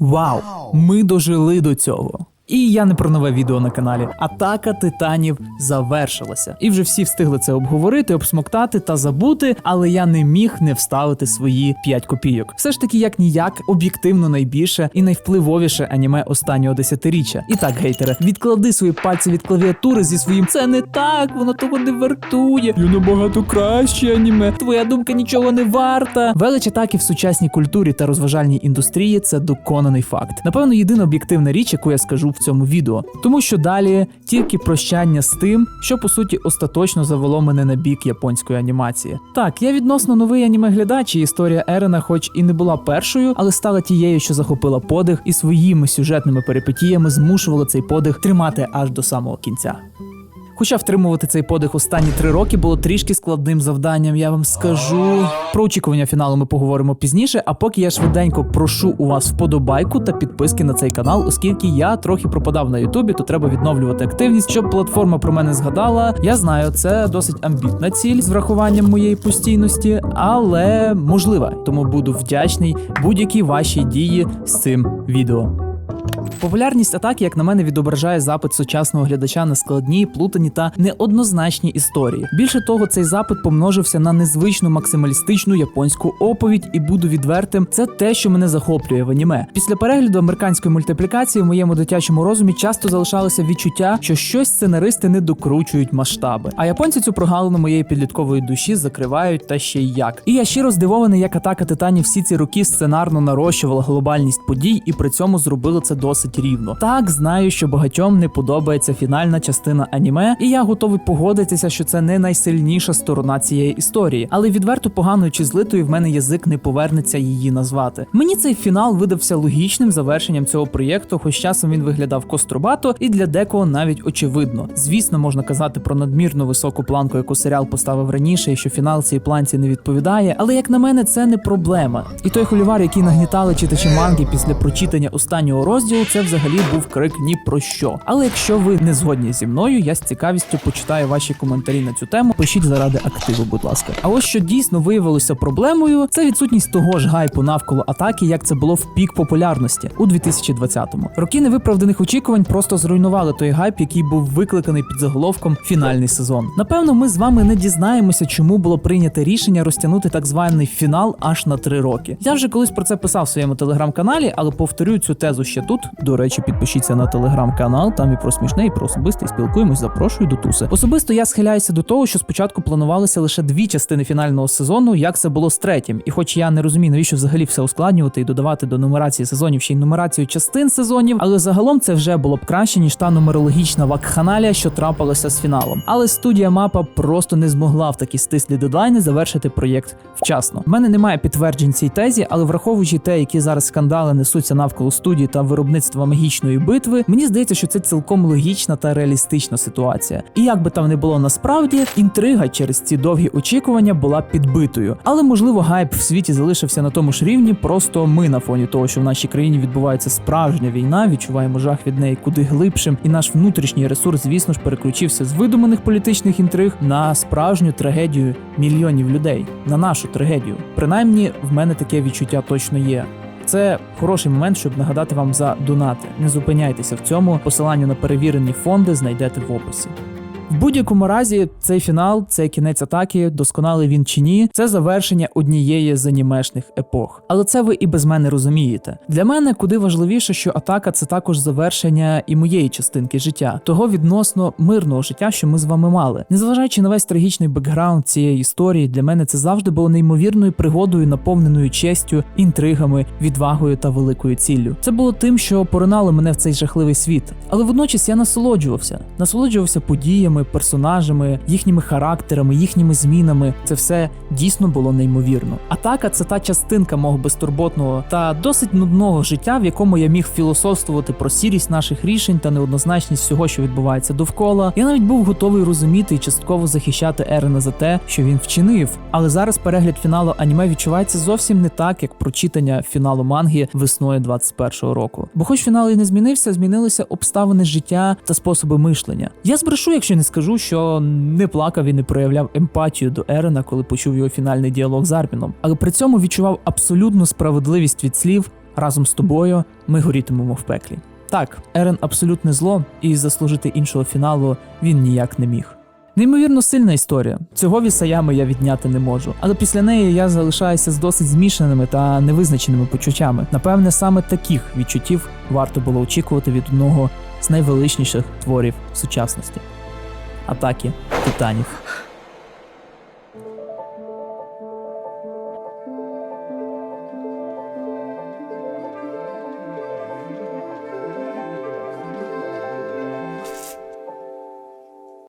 Вау! Ми дожили до цього. І я не про нове відео на каналі. Атака титанів завершилася. І вже всі встигли це обговорити, обсмоктати та забути, але я не міг не вставити свої 5 копійок. Все ж таки, як ніяк, об'єктивно найбільше і найвпливовіше аніме останнього десятиріччя. І так, гейтери, відклади свої пальці від клавіатури зі своїм це не так, воно того не вартує. Я набагато краще аніме. Твоя думка нічого не варта. Велич атаки в сучасній культурі та розважальній індустрії це доконаний факт. Напевно, єдина об'єктивна річ, яку я скажу в цьому відео, тому що далі тільки прощання з тим, що по суті остаточно завело мене на бік японської анімації. Так, я відносно новий аніме-глядач, і історія Ерена, хоч і не була першою, але стала тією, що захопила подих, і своїми сюжетними перипетіями змушувала цей подих тримати аж до самого кінця. Хоча втримувати цей подих останні три роки було трішки складним завданням, я вам скажу. Про очікування фіналу ми поговоримо пізніше. А поки я швиденько прошу у вас вподобайку та підписки на цей канал, оскільки я трохи пропадав на Ютубі, то треба відновлювати активність, щоб платформа про мене згадала. Я знаю, це досить амбітна ціль з врахуванням моєї постійності, але можлива. Тому буду вдячний будь-якій вашій дії з цим відео. Популярність атаки, як на мене, відображає запит сучасного глядача на складні, плутані та неоднозначні історії. Більше того, цей запит помножився на незвичну максималістичну японську оповідь, і буду відвертим, це те, що мене захоплює в аніме. Після перегляду американської мультиплікації в моєму дитячому розумі часто залишалося відчуття, що щось сценаристи не докручують масштаби. А японці цю прогалину моєї підліткової душі закривають та ще й як. І я щиро здивований, як атака титанів всі ці роки сценарно нарощувала глобальність подій і при цьому зробили це досить рівно. Так знаю, що багатьом не подобається фінальна частина аніме, і я готовий погодитися, що це не найсильніша сторона цієї історії, але відверто поганою чи злитою в мене язик не повернеться її назвати. Мені цей фінал видався логічним завершенням цього проєкту, хоч часом він виглядав кострубато і для декого навіть очевидно. Звісно, можна казати про надмірну високу планку, яку серіал поставив раніше, і що фінал цій планці не відповідає. Але як на мене, це не проблема. І той холівар, який нагнітали читачі манги після прочитання останнього розділу, це взагалі був крик ні про що. Але якщо ви не згодні зі мною, я з цікавістю почитаю ваші коментарі на цю тему. Пишіть заради активу, будь ласка. А ось що дійсно виявилося проблемою, це відсутність того ж гайпу навколо атаки, як це було в пік популярності у 2020-му. Роки невиправданих очікувань просто зруйнували той гайп, який був викликаний під заголовком фінальний сезон. Напевно, ми з вами не дізнаємося, чому було прийнято рішення розтягнути так званий фінал аж на три роки. Я вже колись про це писав в своєму телеграм-каналі, але повторюю цю тезу ще тут. До речі, підпишіться на телеграм-канал, там і про смішне, і про особисте, і спілкуємось. Запрошую до туси. Особисто я схиляюся до того, що спочатку планувалися лише дві частини фінального сезону, як це було з третім. І хоч я не розумію, навіщо взагалі все ускладнювати і додавати до нумерації сезонів ще й нумерацію частин сезонів, але загалом це вже було б краще ніж та нумерологічна вакханалія, що трапилася з фіналом. Але студія мапа просто не змогла в такі стислі дедлайни завершити проєкт вчасно. У мене немає підтверджень цій тезі, але враховуючи те, які зараз скандали несуться навколо студії та виробництва магічної битви, мені здається, що це цілком логічна та реалістична ситуація. І як би там не було насправді, інтрига через ці довгі очікування була підбитою. Але можливо, гайп в світі залишився на тому ж рівні. Просто ми на фоні того, що в нашій країні відбувається справжня війна, відчуваємо жах від неї куди глибшим, і наш внутрішній ресурс, звісно ж, переключився з видуманих політичних інтриг на справжню трагедію мільйонів людей, на нашу трагедію. Принаймні, в мене таке відчуття точно є. Це хороший момент, щоб нагадати вам за донати. Не зупиняйтеся в цьому. Посилання на перевірені фонди знайдете в описі. В будь-якому разі, цей фінал, цей кінець атаки, досконалий він чи ні, це завершення однієї з анімешних епох. Але це ви і без мене розумієте. Для мене куди важливіше, що атака це також завершення і моєї частинки життя, того відносно мирного життя, що ми з вами мали. Незважаючи на весь трагічний бекграунд цієї історії, для мене це завжди було неймовірною пригодою, наповненою честю, інтригами, відвагою та великою ціллю. Це було тим, що поринало мене в цей жахливий світ. Але водночас я насолоджувався, насолоджувався подіями, персонажами, їхніми характерами, їхніми змінами. Це все дійсно було неймовірно. Атака це та частинка мого безтурботного та досить нудного життя, в якому я міг філософствувати про сірість наших рішень та неоднозначність всього, що відбувається довкола. Я навіть був готовий розуміти і частково захищати Ерена за те, що він вчинив. Але зараз перегляд фіналу аніме відчувається зовсім не так, як прочитання фіналу манги весною 21-го року. Бо, хоч фінал і не змінився, змінилися обставини життя та способи мишлення. Я збрешу, якщо не скажу, що не плакав і не проявляв емпатію до Ерена, коли почув його фінальний діалог з Арміном, але при цьому відчував абсолютну справедливість від слів. Разом з тобою ми горітимемо в пеклі. Так, Ерен абсолютне зло, і заслужити іншого фіналу він ніяк не міг. Неймовірно сильна історія. Цього Вісаями я відняти не можу. Але після неї я залишаюся з досить змішаними та невизначеними почуттями. Напевне, саме таких відчуттів варто було очікувати від одного з найвеличніших творів сучасності атаки титанів.